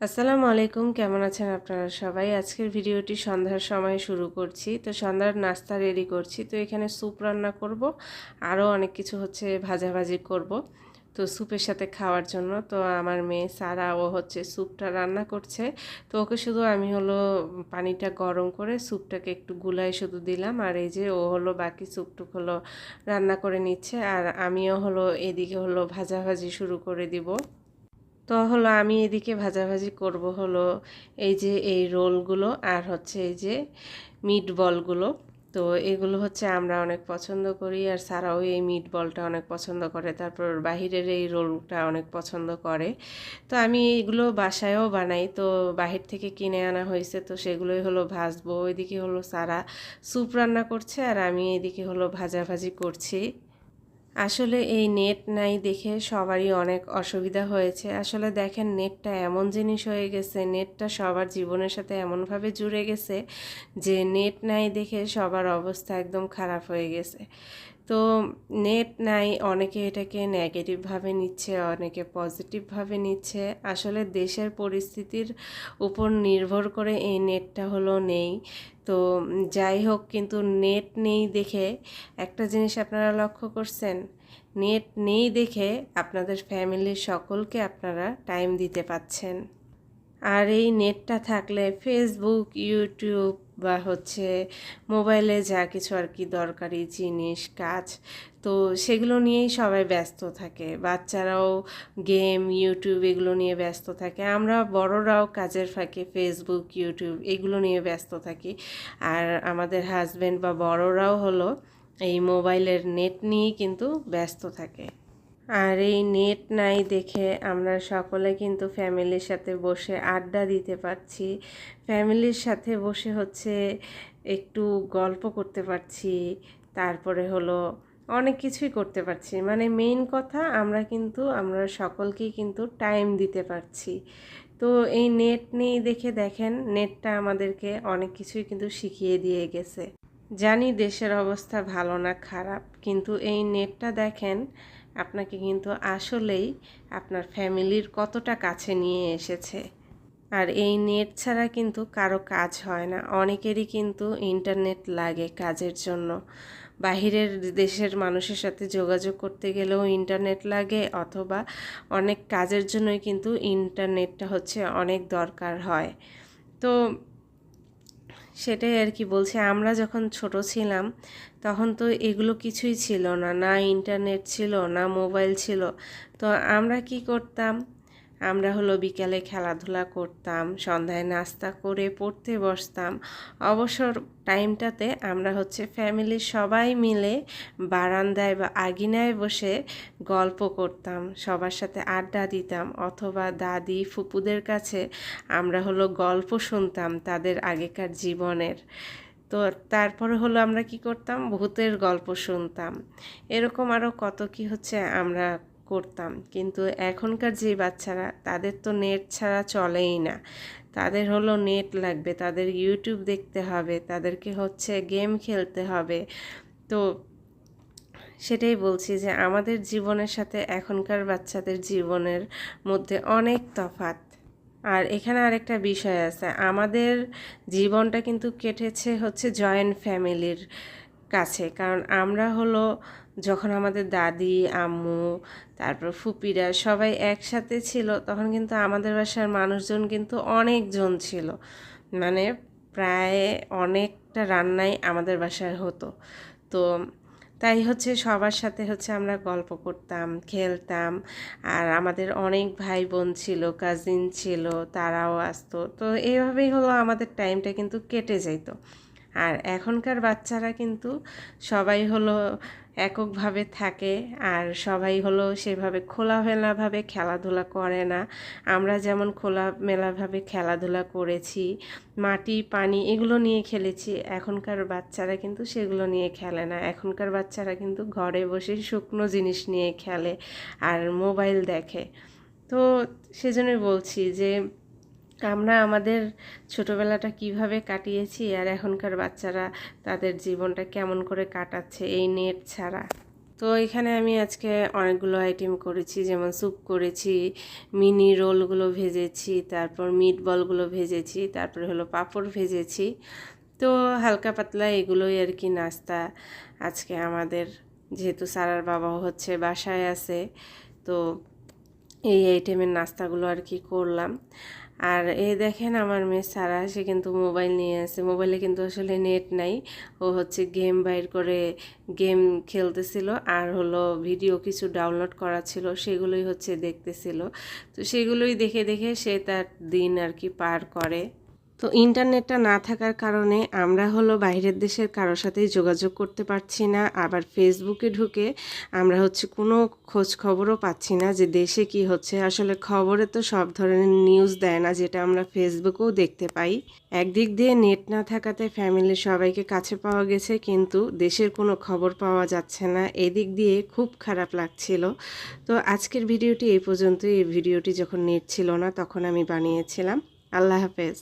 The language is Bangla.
আসসালামু আলাইকুম, কেমন আছেন আপনারা সবাই? আজকের ভিডিওটি সন্ধ্যার সময় শুরু করছি। তো সন্ধ্যার নাস্তা রেডি করছি। তো এখানে স্যুপ রান্না করব। আরও অনেক কিছু হচ্ছে ভাজাভাজি করব। তো স্যুপের সাথে খাওয়ার জন্য তো আমার মেয়ে সারা, ও হচ্ছে স্যুপটা রান্না করছে। তো ওকে শুধু আমি হলো পানিটা গরম করে স্যুপটাকে একটু গুলাই শুধু দিলাম। আর এই যে ও হলো বাকি স্যুপটুক হলো রান্না করে নিচ্ছে। আর আমিও হলো এদিকে হলো ভাজাভাজি শুরু করে দিব। তো হলো আমি এদিকে ভাজাভাজি করব হলো এই যে এই রোলগুলো আর হচ্ছে এই যে মিট বলগুলো। তো এগুলো হচ্ছে আমরা অনেক পছন্দ করি আর সারাও এই মিট বলটা অনেক পছন্দ করে। তারপর বাহিরের এই রোলটা অনেক পছন্দ করে। তো আমি এগুলো বাসায়ও বানাই। তো বাহির থেকে কিনে আনা হয়েছে তো সেগুলোই হলো ভাজবো। ওইদিকে হলো সারা স্যুপ রান্না করছে আর আমি এদিকে হলো ভাজাভাজি করছি। আসলে এই নেট নাই দেখে সবারই অনেক অসুবিধা হয়েছে। আসলে দেখেন, নেটটা এমন জিনিস হয়ে গেছে, নেটটা সবার জীবনের সাথে এমনভাবে জুড়ে গেছে যে, নেট নাই দেখে সবার অবস্থা একদম খারাপ হয়ে গেছে। তো নেট নাই, অনেকে এটাকে নেগেটিভভাবে নিচ্ছে, অনেকে পজিটিভভাবে নিচ্ছে। আসলে দেশের পরিস্থিতির উপর নির্ভর করে এই নেটটা হলো নেই। তো যাই হোক, কিন্তু নেট নেই দেখে একটা জিনিস আপনারা লক্ষ্য করছেন, নেট নেই দেখে আপনাদের ফ্যামিলির সকলকে আপনারা টাইম দিতে পাচ্ছেন। আর এই নেটটা থাকলে ফেসবুক ইউটিউব বা হচ্ছে মোবাইলে যা কিছু আর কি দরকারি জিনিস, কাজ, তো সেগুলো নিয়েই সবাই ব্যস্ত থাকে। বাচ্চারাও গেম ইউটিউব এগুলো নিয়ে ব্যস্ত থাকে। আমরা বড়রাও কাজের ফাঁকে ফেসবুক ইউটিউব এগুলো নিয়ে ব্যস্ত থাকি। আর আমাদের হাজব্যান্ড বা বড়রাও হলো এই মোবাইলের নেট নিয়েই কিন্তু ব্যস্ত থাকে। আর এই নেট নাই দেখে আমরা সকলে কিন্তু ফ্যামিলির সাথে বসে আড্ডা দিতে পারছি। ফ্যামিলির সাথে বসে হচ্ছে একটু গল্প করতে পারছি। তারপরে হলো অনেক কিছুই করতে পারছি। মানে মেইন কথা আমরা কিন্তু, আমরা সকলকেই কিন্তু টাইম দিতে পারছি। তো এই নেট নেই দেখে দেখেন, নেটটা আমাদেরকে অনেক কিছুই কিন্তু শিখিয়ে দিয়ে গেছে। জানি দেশের অবস্থা ভালো না খারাপ, কিন্তু এই নেটটা দেখেন আপনাকে কিন্তু আসলেই আপনার ফ্যামিলির কতটা কাছে নিয়ে এসেছে। আর এই নেট ছাড়া কিন্তু কারও কাজ হয় না। অনেকেরই কিন্তু ইন্টারনেট লাগে কাজের জন্য। বাহিরের দেশের মানুষের সাথে যোগাযোগ করতে গেলেও ইন্টারনেট লাগে অথবা অনেক কাজের জন্যই কিন্তু ইন্টারনেটটা হচ্ছে অনেক দরকার হয়। তো সেটাই আর কি বলছি, আমরা যখন ছোট ছিলাম তখন তো এগুলো কিছুই ছিল না না ইন্টারনেট ছিল, না মোবাইল ছিল। তো আমরা কি করতাম? আমরা হলো বিকালে খেলাধুলা করতাম, সন্ধ্যায় নাস্তা করে পড়তে বসতাম। অবসর টাইমটাতে আমরা হচ্ছে ফ্যামিলির সবাই মিলে বারান্দায় বা আগিনায় বসে গল্প করতাম, সবার সাথে আড্ডা দিতাম অথবা দাদি ফুপুদের কাছে আমরা হলো গল্প শুনতাম তাদের আগেকার জীবনের। তো তারপরে হলো আমরা কি করতাম? ভূতের গল্প শুনতাম। এরকম আরও কত কি হচ্ছে আমরা করতাম। কিন্তু এখনকার যে বাচ্চারা, তাদের তো নেট ছাড়া চলেই না। তাদের হলো নেট লাগবে, তাদের ইউটিউব দেখতে হবে, তাদেরকে হচ্ছে গেম খেলতে হবে। তো সেটাই বলছি যে, আমাদের জীবনের সাথে এখনকার বাচ্চাদের জীবনের মধ্যে অনেক তফাত আর এখানে আরেকটা বিষয় আছে, আমাদের জীবনটা কিন্তু কেটেছে হচ্ছে জয়েন্ট ফ্যামিলির কাছে। কারণ আমরা হলো যখন আমাদের দাদি, আম্মু, তারপর ফুপিরা সবাই একসাথে ছিল, তখন কিন্তু আমাদের বাসার মানুষজন কিন্তু অনেকজন ছিল। মানে প্রায় অনেকটা রান্নাই আমাদের বাসায় হতো। তো তাই হচ্ছে সবার সাথে হচ্ছে আমরা গল্প করতাম, খেলতাম। আর আমাদের অনেক ভাই বোন ছিল কাজিন ছিল, তারাও আসতো। তো এইভাবেই হলো আমাদের টাইমটা কিন্তু কেটে যেত আর এখনকার বাচ্চারা কিন্তু সবাই হলো এককভাবে থাকে আর সবাই হলো সেভাবে খোলামেলাভাবে খেলাধুলা করে না। আমরা যেমন খোলামেলাভাবে খেলাধুলা করেছি, মাটি, পানি এগুলো নিয়ে খেলেছি, এখনকার বাচ্চারা কিন্তু সেগুলো নিয়ে খেলে না। এখনকার বাচ্চারা কিন্তু ঘরে বসে শুকনো জিনিস নিয়ে খেলে আর মোবাইল দেখে। তো সেজন্যই বলছি যে আমরা আমাদের ছোটোবেলাটা কীভাবে কাটিয়েছি আর এখনকার বাচ্চারা তাদের জীবনটা কেমন করে কাটাচ্ছে এই নেট ছাড়া। তো এখানে আমি আজকে অনেকগুলো আইটেম করেছি, যেমন স্যুপ করেছি মিনি রোলগুলো ভেজেছি, তারপর মিট বলগুলো ভেজেছি, তারপরে হলো পাঁপড় ভেজেছি। তো হালকা পাতলা এগুলোই আর কি নাস্তা আজকে আমাদের, যেহেতু সারার বাবা হচ্ছে বাসায় আছে, তো এই আইটেমের নাস্তাগুলো আর কি করলাম। আর এ দেখেন আমার মেয়ে সারা, সে কিন্তু মোবাইল নিয়ে আসে মোবাইলে কিন্তু আসলে নেট নাই। ও হচ্ছে গেম বাইর করে গেম খেলতেছিল। আর হলো ভিডিও কিছু ডাউনলোড করা ছিল, সেগুলোই হচ্ছে দেখতেছিল। তো সেগুলোই দেখে দেখে সে তার দিন আর কি পার করে। তো ইন্টারনেটটা না থাকার কারণে আমরা হলো বাইরের দেশের কারোর সাথেই যোগাযোগ করতে পারছি না। আবার ফেসবুকে ঢুকে আমরা হচ্ছে কোনো খোঁজ খবরও পাচ্ছি না যে দেশে কি হচ্ছে। আসলে খবরে তো সব ধরনের নিউজ দেয় না, যেটা আমরা ফেসবুকেও দেখতে পাই। একদিক দিয়ে নেট না থাকাতে ফ্যামিলির সবাইকে কাছে পাওয়া গেছে, কিন্তু দেশের কোনো খবর পাওয়া যাচ্ছে না। এদিক দিয়ে খুব খারাপ লাগছিল। তো আজকের ভিডিওটি এই পর্যন্তই। এই ভিডিওটি যখন নেট ছিল না, তখন আমি বানিয়েছিলাম। আল্লাহ হাফেজ।